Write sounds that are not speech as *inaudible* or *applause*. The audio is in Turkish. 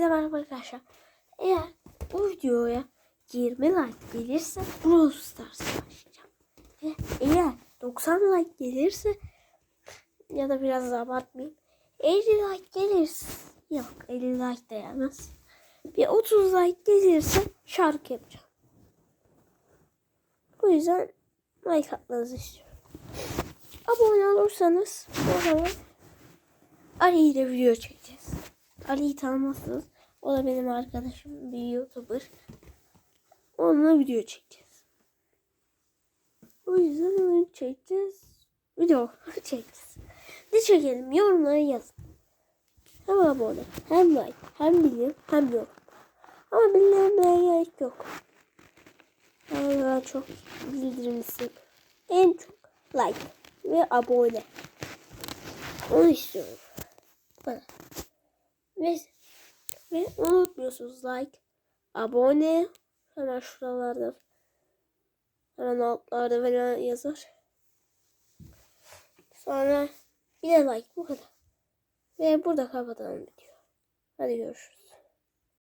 Merhaba arkadaşlar. Eğer bu videoya 20 like gelirse Brawl Stars başlayacağım. Ve eğer 90 like gelirse ya da biraz daha abartmayayım. 50 like gelirse yok 50 like de gelmez. Bir 30 like gelirse şarkı yapacağım. Bu yüzden like atmanızı istiyorum. Abone olursanız o zaman Ali ile video çekeceğiz. Ali'yi tanımazsınız. O da benim arkadaşım. Bir YouTuber. Onunla video çekeceğiz. O yüzden onu çekeceğiz. Video *laughs* çekeceğiz. Ne çekelim? Yorumlara yazın. Hem abone, hem like, hem bildirim, hem yorum. Ama bildirimlere gerek yok. Daha çok bildirim istiyorum. En çok like ve abone. Onu istiyorum. Bana. Ve, ve unutmuyorsunuz like, abone, hemen şuralarda, hemen altlarda falan yazar. Sonra bir de like bu kadar. Ve burada kapatalım video. Hadi görüşürüz.